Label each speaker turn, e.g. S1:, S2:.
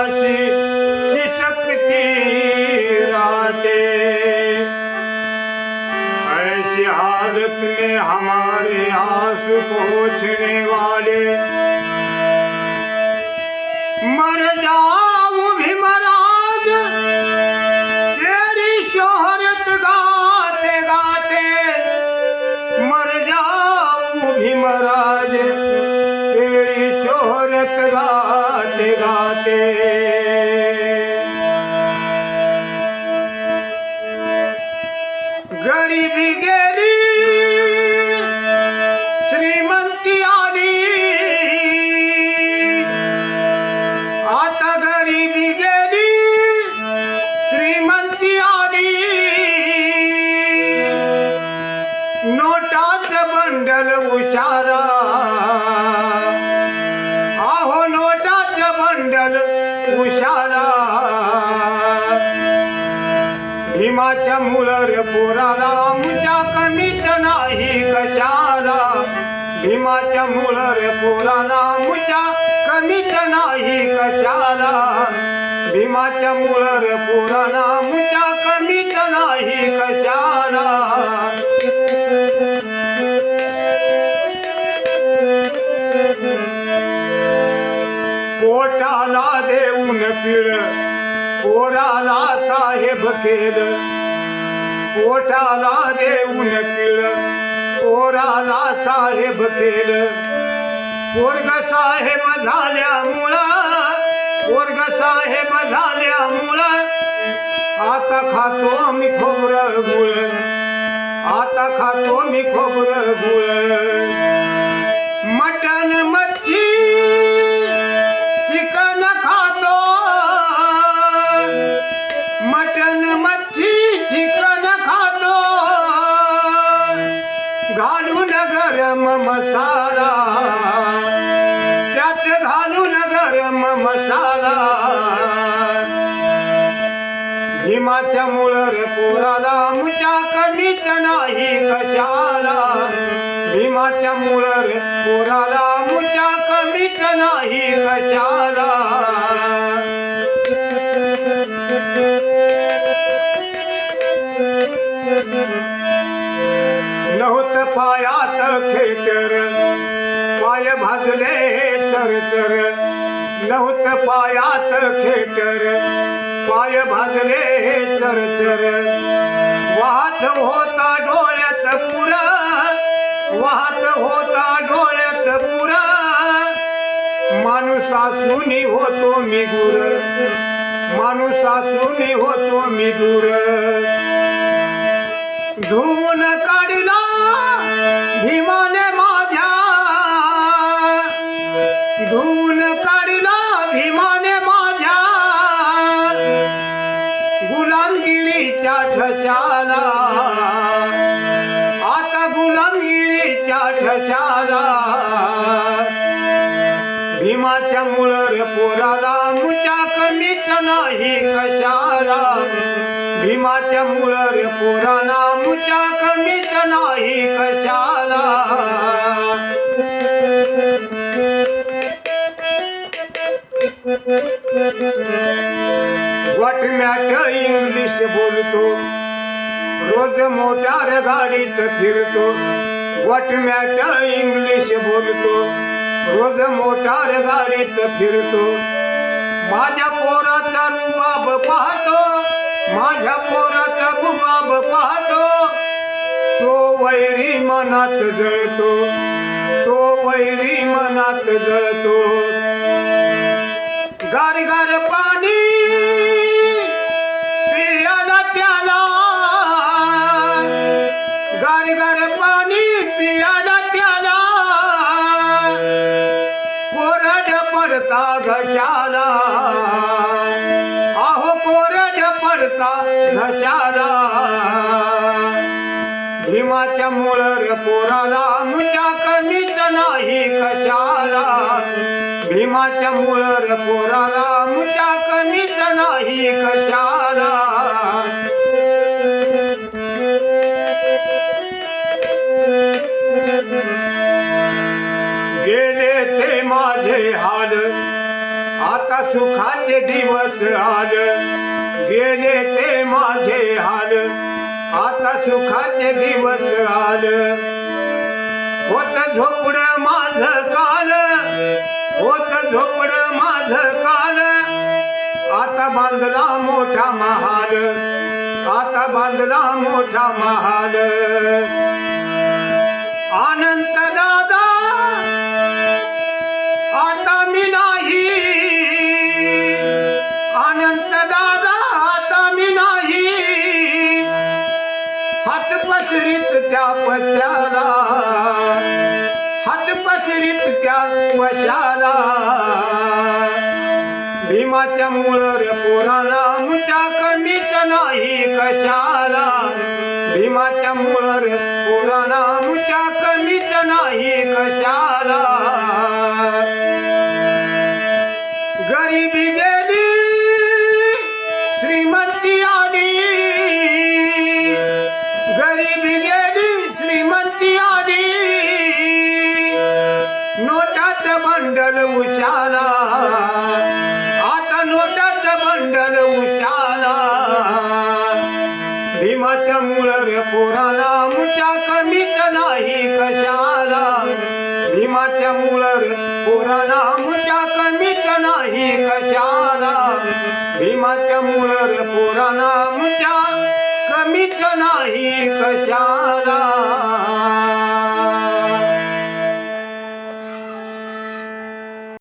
S1: अशी की राते। ऐसी हालत में हमारे आंसू पहुंचने वाले मर जा तेरी गाते गाते. गरीबी गेली श्रीमंती आली. आता गरीबी गेली श्रीमंती आली. नोटाच बंडल उशारा. बंडल उशाला भीमाच्या मुलर पोराला आमच्या कमीच नाही कशाला. भीमाच्या मुलर पोराला आमच्या कमीच नाही कशाला. भीमाच्या मुलर पोराला आमच्या कमीच नाही कशाला. पिळ. पोराला साहेब केल. पोटाला देऊन पिळ. पोराला साहेब केल. पोरग साहेब झाल्यामुळं पोरग साहेब झाल्यामुळं आता खातो मी खोबरं गुळ. आता खातो मी खोबरं गुळ. मटन मसाला. त्यात घालून गरम मसाला. भीमाच्या मुळर पोराला मुच्या कमीच नाही कशाला. भीमाच्या मुळर पोराला मुच्या कमीच नाही कशाला. नव्हत पायात खेटर. पाय भाजले चरचर नव्हत पायात खेटर. पाय भाजले चरचर वाहत होता डोळ्यात पुरा. वाहत होता डोळ्यात पुरा. माणूस असूनी होतो मी गुर. माणूस असूनी होतो मी दूर ধুন করিল ভীমনে भीमाच्या मुळर पोराला मुच्या कमीच नाही कशाला. भीमाच्या मुळर पोराला मुच्या कमीच नाही कशाला. वाटम्याट इंग्लिश बोलतो? रोज मोटार गाडीत फिरतो. वाटम्याट इंग्लिश बोलतो? रोज मोटार गाडीत फिरतो. माझ्या पोराचा रुबाब पाहतो. माझ्या पोराचा रुबाब पाहतो. तो वैरी मनात जळतो. तो वैरी मनात जळतो. गार गार पाणी घशाला. आहो कोरड पडता घशाला. भीमाच्या मुळर पोराला मुच्या कमीच नाही कशाला. भीमाच्या मुळर पोराला मुच्या कमीच आता सुखाचे दिवस आल. गेले ते माझे हाल. आता सुखाचे दिवस आल. होत झोपड माझ काल. होत झोपड माझ काल. आता बांधला मोठा महाल. आता बांधला मोठा महाल. आनंद दादा आता मी नाही पसरीत त्या पत्याला. हात पसरीत त्या वशाला भीमाच्या मुळर पोराला मुच्या कमीच नाही कशाला. भीमाच्या मुळर पोराला मुच्या कमीच नाही कशाला. गरिबी बंडल उशाला. आता नोटाच बंडल उशाला. भीमाच्या मुळर पोराला मुच्या कमीच नाही कशाला. भीमाच्या मुळर पोराला मुच्या कमीच नाही कशाला. भीमाच्या मुळर पोराला मुच्या कमीच नाही कशाला.